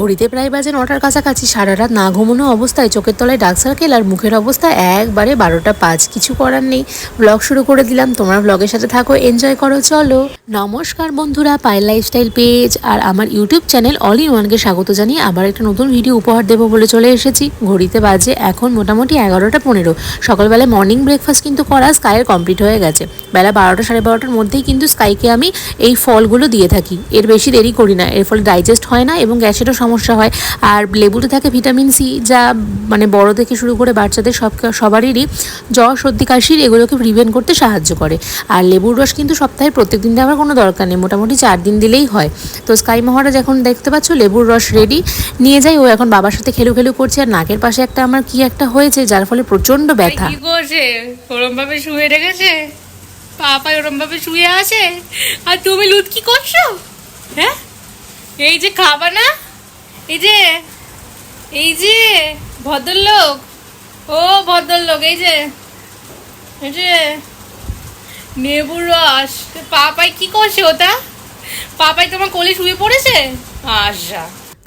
ঘড়িতে প্রায় বাজে নটার কাছাকাছি সারা রাত না ঘুমানো অবস্থায় চোখের তলায় ডার্ক সার্কেল আর মুখের অবস্থা একবারে বারোটা পাঁচ। কিছু করার নেই। ব্লগ শুরু করে দিলাম। তোমরা ব্লগের সাথে থাকো। এনজয় করো, চলো। নমস্কার বন্ধুরা পায়েল লাইফস্টাইল পেজ আর আমার ইউটিউব চ্যানেল অল ইন ওয়ানকে স্বাগত জানিয়ে আবার একটা নতুন ভিডিও উপহার দেবো বলে চলে এসেছি। ঘড়িতে বাজে এখন মোটামুটি এগারোটা পনেরো। সকালবেলায় মর্নিং ব্রেকফাস্ট কিন্তু করা স্কাইয়ের কমপ্লিট হয়ে গেছে। বেলা বারোটা সাড়ে বারোটার মধ্যেই কিন্তু স্কাইকে আমি এই ফলগুলো দিয়ে থাকি। এর বেশি দেরি করি না। এর ফলে ডাইজেস্ট হয় না এবং গ্যাসেরও সমস্যা হয়। আর লেবুতে থাকে ভিটামিন সি যা মানে বড় থেকে শুরু করে বাচ্চাদের সব সবারই জ্বর সর্দি কাশির এগুলোকে প্রিভেন্ট করতে সাহায্য করে। আর লেবুর রস কিন্তু সপ্তাহে প্রত্যেক দিন দেওয়ার কোনো দরকার নেই মোটামুটি চার দিন দিলেই হয়। তো স্কাই মহারাজ এখন দেখতে পাচ্ছ লেবুর রস রেডি নিয়ে যাই ও এখন বাবার সাথে খেলু খেলু করছে। আর নাকের পাশে একটা আমার কি একটা হয়েছে যার ফলে প্রচণ্ড ব্যথা। কি করছে? ওরম ভাবে শুয়ে রেখেছে? পাপা ওরম ভাবে শুয়ে আছে? আর তুমি লুত কি করছ? হ্যাঁ? এই যে খাবা না? এই যে এই যে, ভদ্রলোক। ও ভদ্রলোক, এই যে এই যে। নেবুর রস পাপাই কি করছে ওটা? পাপাই তোমার কোলে শুয়ে পড়েছে? আচ্ছা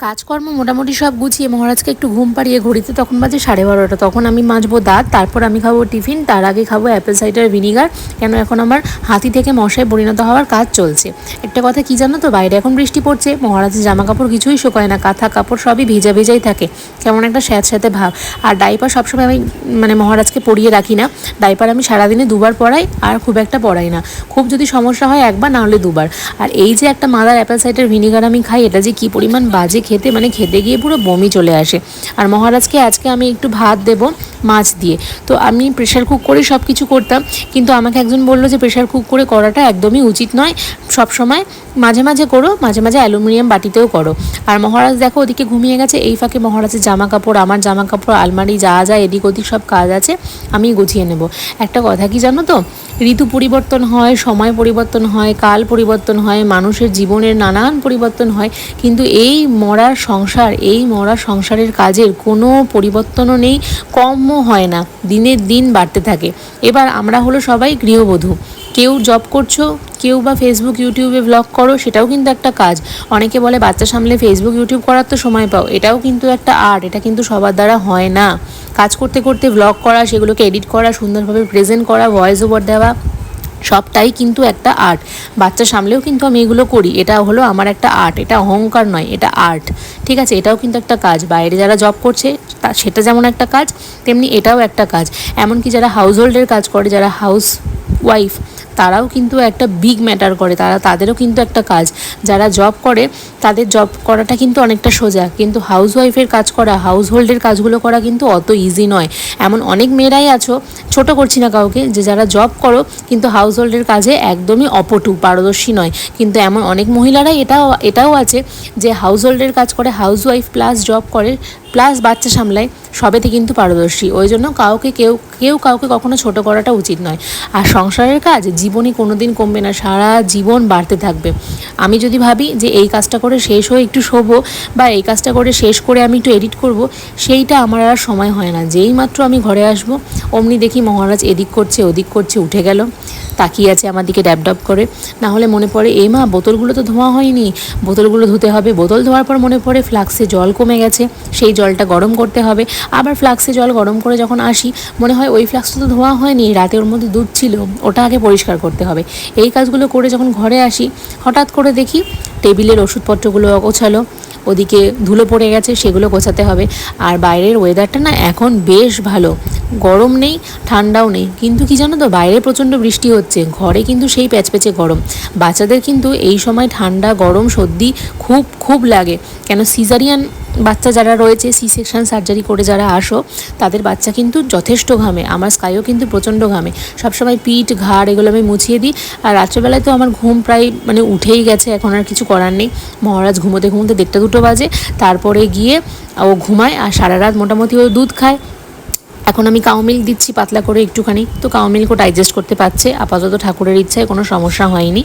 কাজকর্ম মোটামুটি সব গুছিয়ে, মহারাজকে একটু ঘুম পাড়িয়ে ঘড়িতে তখন বাজে সাড়ে বারোটা। তখন আমি মাজবো দাঁত, তারপর আমি খাব টিফিন, তার আগে খাব অ্যাপেল সাইডার ভিনিগার কেন এখন আমার হাতি থেকে মশায় পরিণত হওয়ার কাজ চলছে। একটা কথা কি জানো তো, বাইরে এখন বৃষ্টি পড়ছে, মহারাজের জামা কাপড় কিছুই শুকায় না, কাঁথা কাপড় সবই ভেজা ভেজাই থাকে, কেমন একটা স্যাঁত স্যাঁতে ভাব। আর ডাইপার সবসময় আমি মানে মহারাজকে পরিয়ে রাখি না ডাইপার আমি সারাদিনে দুবার পরাই, আর খুব একটা পরাই না। খুব যদি সমস্যা হয় একবার, না হলে দুবার। আর এই যে একটা মাদার অ্যাপেল সাইডার ভিনিগার আমি খাই, এটা যে কী পরিমাণ বাজে খেতে মানে খেতে গিয়ে পুরো বমি চলে আসে। আর মহারাজকে আজকে আমি একটু ভাত দেব মাছ দিয়ে। তো আমি প্রেশার কুক করে সব কিছু করতাম, কিন্তু আমাকে একজন বলল যে প্রেশার কুক করে করাটা একদমই উচিত নয়। সব সময় মাঝে মাঝে করো, মাঝে মাঝে অ্যালুমিনিয়াম বাটিতেও করো। আর মহারাজ দেখো ওদিকে ঘুমিয়ে গেছে, এই ফাঁকে মহারাজের জামা কাপড় আমার জামা কাপড় আলমারি যা যা, এদিক ওদিক সব কাজ আছে, আমি গুছিয়ে নেব। একটা কথা কি জানো তো? ঋতু পরিবর্তন হয়, সময় পরিবর্তন হয়, কাল পরিবর্তন হয়, মানুষের জীবনের নানান পরিবর্তন হয়। কিন্তু এই মরার সংসার, এই মরা সংসারের কাজের কোনো পরিবর্তনও নেই, কমও হয় না, দিনের দিন বাড়তে থাকে। এবার আমরা হলো সবাই গৃহবধূ। কেউ জব করছ, কেউ বা ফেসবুক ইউটিউবে ব্লগ করো, সেটাও কিন্তু একটা কাজ। অনেকে বলে, বাচ্চা সামলে ফেসবুক ইউটিউব করার তো সময় পাও। এটাও কিন্তু একটা আর্ট এটা কিন্তু সবার দ্বারা হয় না। কাজ করতে করতে ব্লগ করা, সেগুলোকে এডিট করা, সুন্দরভাবে প্রেজেন্ট করা ভয়েস ওভার দেওয়া, সবটাই কিন্তু একটা আর্ট বাচ্চা সামলেও কিন্তু আমি এগুলো করি। এটা হলো আমার একটা আর্ট এটা অহংকার নয়, এটা আর্ট ঠিক আছে? এটাও কিন্তু একটা কাজ। বাইরে যারা জব করছে, তা সেটা যেমন একটা কাজ, তেমনি এটাও একটা কাজ। এমনকি যারা হাউস হোল্ডের কাজ করে, যারা হাউস ওয়াইফ তারাও কিন্তু একটা বিগ ম্যাটার করে। তারা, তাদেরও কিন্তু একটা কাজ। যারা জব করে তাদের জব করাটা কিন্তু অনেকটা সোজা। কিন্তু হাউস ওয়াইফের কাজ করা হাউস হোল্ডের কাজগুলো করা কিন্তু অত ইজি নয়। এমন অনেক মেয়েরাই আছো, ছোট করছি না কাউকে, যে যারা জব করো, কিন্তু হাউস হোল্ডের কাজে একদমই অপটু, পারদর্শী নয়। কিন্তু এমন অনেক মহিলারাই এটাও এটাও আছে যে হাউস হোল্ডের কাজ করে হাউস ওয়াইফ প্লাস জব করে প্লাস বাচ্চা সামলায়, সবেতে কিন্তু পারদর্শী। ওই জন্য কাউকে কেউ কেউ কাউকে কখনো ছোট করাটা উচিত নয়। আর সংসারের কাজ জীবনে কোনো দিন কমবে না, সারা জীবন বাড়তে থাকবে। আমি যদি ভাবি যে এই কাজটা করে শেষ হয়ে একটু শোবো বা এই কাজটা করে শেষ করে আমি একটু এডিট করব, সেইটা আমার আর সময় হয় না। যেই মাত্র আমি ঘরে আসব, অমনি দেখি মহারাজ এদিক করছে, ওদিক করছে, উঠে গেল, তাকিয়ে আছে আমার দিকে ড্যাব ড্যাব করে। না হলে মনে পড়ে, এ মা, বোতলগুলো তো ধোয়া হয়নি। বোতলগুলো ধুতে হবে। বোতল ধোয়ার পর মনে পড়ে, ফ্লাক্সে জল কমে গেছে, সেই জলটা গরম করতে হবে। আবার ফ্লাক্সে জল গরম করে যখন আসি, মনে হয় ওই ফ্লাক্সটা তো ধোয়া হয়নি, রাতে ওর মধ্যে দুধ ছিল, ওটা আগে পরিষ্কার করতে হবে। এই কাজগুলো করে যখন ঘরে আসি, হঠাৎ করে দেখি, টেবিলের ওষুধপত্রগুলো গোছালো ওদিকে ধুলো পড়ে গেছে, সেগুলো গোছাতে হবে। আর বাইরের ওয়েদারটা না এখন বেশ ভালো। গরম নেই, ঠান্ডাও নেই। কিন্তু কি জানো তো, বাইরে প্রচণ্ড বৃষ্টি হচ্ছে। ঘরে কিন্তু সেই প্যাচপ্যাচে গরম। বাচ্চাদের কিন্তু এই সময় ঠান্ডা, গরম, সর্দি খুব খুব লাগে। কেন সিজারিয়ান বাচ্চা যারা রয়েছে সি সেকশন সার্জারি করে যারা আসো, তাদের বাচ্চা কিন্তু যথেষ্ট ঘামে। আমার স্কাইও কিন্তু প্রচণ্ড ঘামে। সবসময় পিঠ, ঘাড় এগুলো আমি মুছিয়ে দিই। আর রাত্রেবেলায় তো আমার ঘুম প্রায় মানে উঠেই গেছে, এখন আর কিছু করার নেই। মহারাজ ঘুমোতে ঘুমোতে দেড়টা দুটো বাজে। তারপরে গিয়ে ও ঘুমায় আর সারা রাত মোটামুটি ও দুধ খায়। এখন আমি কাউ মিল্ক দিচ্ছি পাতলা করে একটুখানি। তো কাউ মিল্কও ডাইজেস্ট করতে পারছে। আপাতত ঠাকুরের ইচ্ছায় কোনো সমস্যা হয়নি।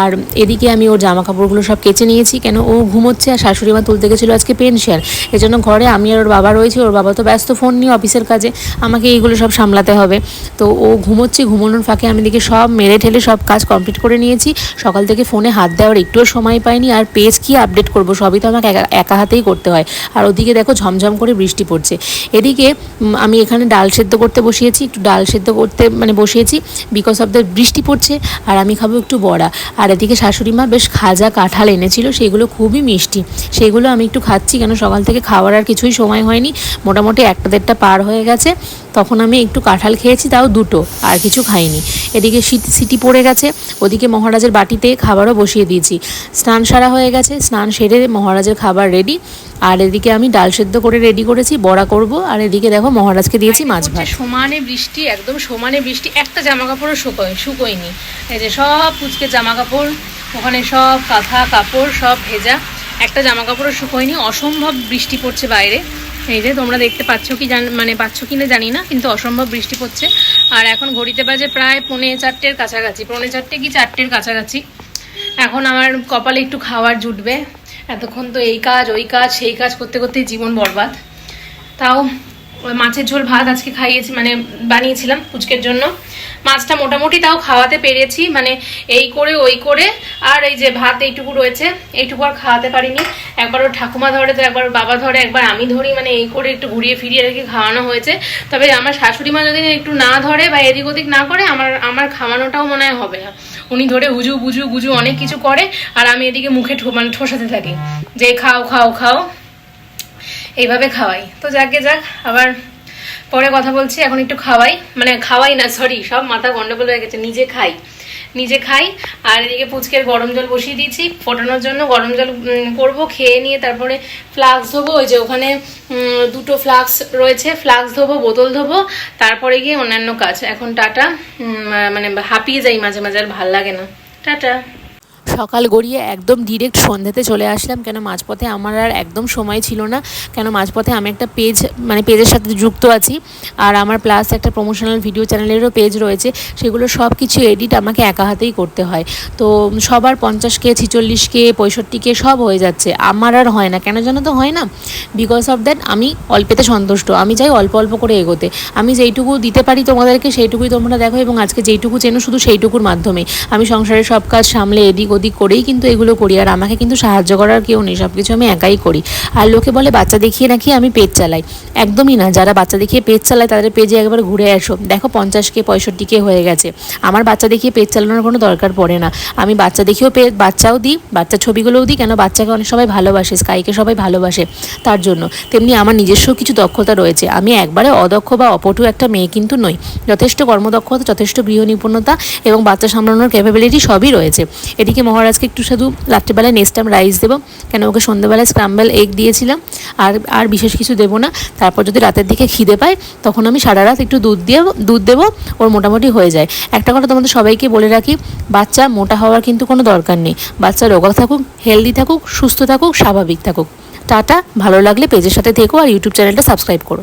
আর এদিকে আমি ওর জামা কাপড়গুলো সব কেচে নিয়েছি। কেন ও ঘুমোচ্ছে আর শাশুড়ি মা তুলতে গেছিল আজকে পেনশন এজন্য ঘরে আমি আর ওর বাবা রয়েছে। ওর বাবা তো ব্যস্ত ফোন নিয়ে অফিসের কাজে। আমাকে এইগুলো সব সামলাতে হবে। তো ও ঘুমোচ্ছে, ঘুমানোর ফাঁকে আমি দিকে সব মেরে ঠেলে সব কাজ কমপ্লিট করে নিয়েছি। সকাল থেকে ফোনে হাত দেওয়ার একটুও সময় পাইনি। আর পেজ কি আপডেট করব সবই তো আমাকে একা হাতেই করতে হয়। আর ওদিকে দেখো ঝমঝম করে বৃষ্টি পড়ছে। এদিকে আমি এখানে ডাল সেদ্ধ করতে বসিয়েছি, একটু ডাল সেদ্ধ করতে মানে বসিয়েছি বিকজ অফ দ্য বৃষ্টি পড়ছে, আর আমি খাব একটু বড়া। আর এদিকে শাশুড়ি মা বেশ খাজা কাঁঠাল এনেছিল, সেগুলো খুবই মিষ্টি। সেগুলো আমি একটু খাচ্ছি, কেন সকাল থেকে খাওয়ার আর কিছুই সময় হয়নি। মোটামুটি একটা দেড়টা পার হয়ে গেছে, তখন আমি একটু কাঁঠাল খেয়েছি, তাও দুটো, আর কিছু খাইনি। এদিকে শীত, সিটি পড়ে গেছে, ওদিকে মহারাজের বাটিতে খাবারও বসিয়ে দিয়েছি। স্নান সারা হয়ে গেছে, স্নান সেরে মহারাজের খাবার রেডি আর এদিকে আমি ডাল সেদ্ধ করে রেডি করেছি বড়া করব। আর এদিকে দেখো মহারাজকে দিয়েছি মাছ ভাত। সমানে বৃষ্টি একদম সমানে বৃষ্টি। একটা জামা কাপড়ও শুকোয় শুকোয়নি। এই যে সব পুচকে জামা কাপড় ওখানে সব কাঁথা কাপড় সব ভেজা। একটা জামা কাপড়ও শুকোয়নি অসম্ভব বৃষ্টি পড়ছে বাইরে। এই যে তোমরা দেখতে পাচ্ছ কি জান মানে পাচ্ছ কি না জানি না কিন্তু অসম্ভব বৃষ্টি পড়ছে। আর এখন ঘড়িতে বাজে প্রায় পৌনে চারটের কাছাকাছি। পৌনে চারটে কি চারটের কাছাকাছি। এখন আমার কপালে একটু খাওয়ার জুটবে। এতক্ষণ তো এই কাজ ওই কাজ সেই কাজ করতে করতেই জীবন বরবাদ। তাও মাছের ঝোল ভাত আজকে খাইয়েছি মানে বানিয়েছিলাম পুচকের জন্য। মাছটা মোটামুটি তাও খাওয়াতে পেরেছি মানে এই করে, ওই করে। আর এই যে ভাত এইটুকু রয়েছে, এইটুকু আর খাওয়াতে পারিনি। একবার ওর ঠাকুমা ধরে, তো একবার বাবা ধরে, একবার আমি ধরি মানে এই করে একটু ঘুরিয়ে ফিরিয়ে রেখে খাওয়ানো হয়েছে। তবে আমার শাশুড়ি মা যদি একটু না ধরে বা এদিক ওদিক না করে, আমার আমার খাওয়ানোটাও মনে হয় হবে না। উনি ধরে হুজু বুজু গুজু অনেক কিছু করে, আর আমি এদিকে মুখে মানে ঠোসাতে থাকি। যে খাও খাও খাও। এইভাবে খাওয়াই। তো যাকে যাক, আবার পরে কথা বলছি, এখন একটু খাওয়াই। মানে খাওয়াই না সরি সব মাথা গন্ডগোল হয়ে গেছে, নিজে খাই। নিজে খাই, আর এদিকে পুচকের গরম জল বসিয়ে দিয়েছি, ফোটানোর জন্য গরম জল করব, খেয়ে নিয়ে তারপরে ফ্লাক্স ধোবো, ওই যে ওখানে দুটো ফ্লাক্স রয়েছে, ফ্লাক্স ধোবো, বোতল ধোবো, তারপরে গিয়ে অন্যান্য কাজ। এখন টাটা মানে হাঁপিয়ে যাই মাঝে মাঝে, আর ভালো লাগে না। টাটা। সকাল গড়িয়ে একদম ডিরেক্ট সন্ধ্যাতে চলে আসলাম। কেন মাঝপথে আমার আর একদম সময় ছিল না। কেন মাঝপথে আমি একটা পেজ মানে পেজের সাথে যুক্ত আছি। আর আমার প্লাস একটা প্রমোশনাল ভিডিও চ্যানেলেরও পেজ রয়েছে। সেগুলো সব কিছু এডিট আমাকে একা হাতেই করতে হয়। তো সবার পঞ্চাশ কে ছিচল্লিশ কে পঁয়ষট্টি কে সব হয়ে যাচ্ছে। আমার আর হয় না। কেন জানো তো হয় না? বিকজ অফ দ্যাট আমি অল্পেতে সন্তুষ্ট। আমি চাই অল্প অল্প করে এগোতে। আমি যেইটুকু দিতে পারি তোমাদেরকে, সেইটুকুই তোমরা দেখো এবং আজকে যেইটুকু চেনো শুধু সেইটুকুর মাধ্যমে আমি সংসারের সব কাজ সামলে এদিক ওদিক করেই কিন্তু এগুলো করি, আর আমাকে কিন্তু সাহায্য করার কেউ নেই সব কিছু আমি একাই করি। আর লোকে বলে, বাচ্চা দেখিয়ে নাকি আমি পেজ চালাই। একদমই না, যারা বাচ্চা দেখিয়ে পেজ চালায়, তাদের পেজে একবার ঘুরে আসো। দেখো পঞ্চাশ কে, পঁয়ষট্টি কে হয়ে গেছে। আমার বাচ্চা দেখিয়ে পেজ চালানোর কোনো দরকার পড়ে না। আমি বাচ্চা দেখিয়েও পে বাচ্চাও দিই বাচ্চা ছবিগুলোও দিই, কেন বাচ্চাকে অনেক সবাই ভালোবাসে, স্কাইকে সবাই ভালোবাসে তার জন্য। তেমনি আমার নিজস্ব কিছু দক্ষতা রয়েছে। আমি একবারে অদক্ষ বা অপটু একটা মেয়ে কিন্তু নই। যথেষ্ট কর্মদক্ষতা, যথেষ্ট গৃহ নিপুণতা এবং বাচ্চা সামলানোর ক্যাপাবিলিটি সবই রয়েছে। এদিকে মহারাজকে একটু শুধু রাত্রিবেলায় নেক্সট টাইম রাইস দেবো। কেন ওকে সন্ধ্যেবেলায় স্ক্রাম্বেল এগ দিয়েছিলাম, আর আর বিশেষ কিছু দেবো না। তারপর যদি রাতের দিকে খিদে পায়, তখন আমি সারা রাত একটু দুধ দিয়ে, দুধ দেবো, ওর মোটামুটি হয়ে যায়। একটা কথা তোমাদের সবাইকে বলে রাখি, বাচ্চা মোটা হওয়ার কিন্তু কোনো দরকার নেই। বাচ্চা রোগা থাকুক হেলদি থাকুক, সুস্থ থাকুক, স্বাভাবিক থাকুক। টাটা, ভালো লাগলে পেজের সাথে থেকো আর ইউটিউব চ্যানেলটা সাবস্ক্রাইব করো।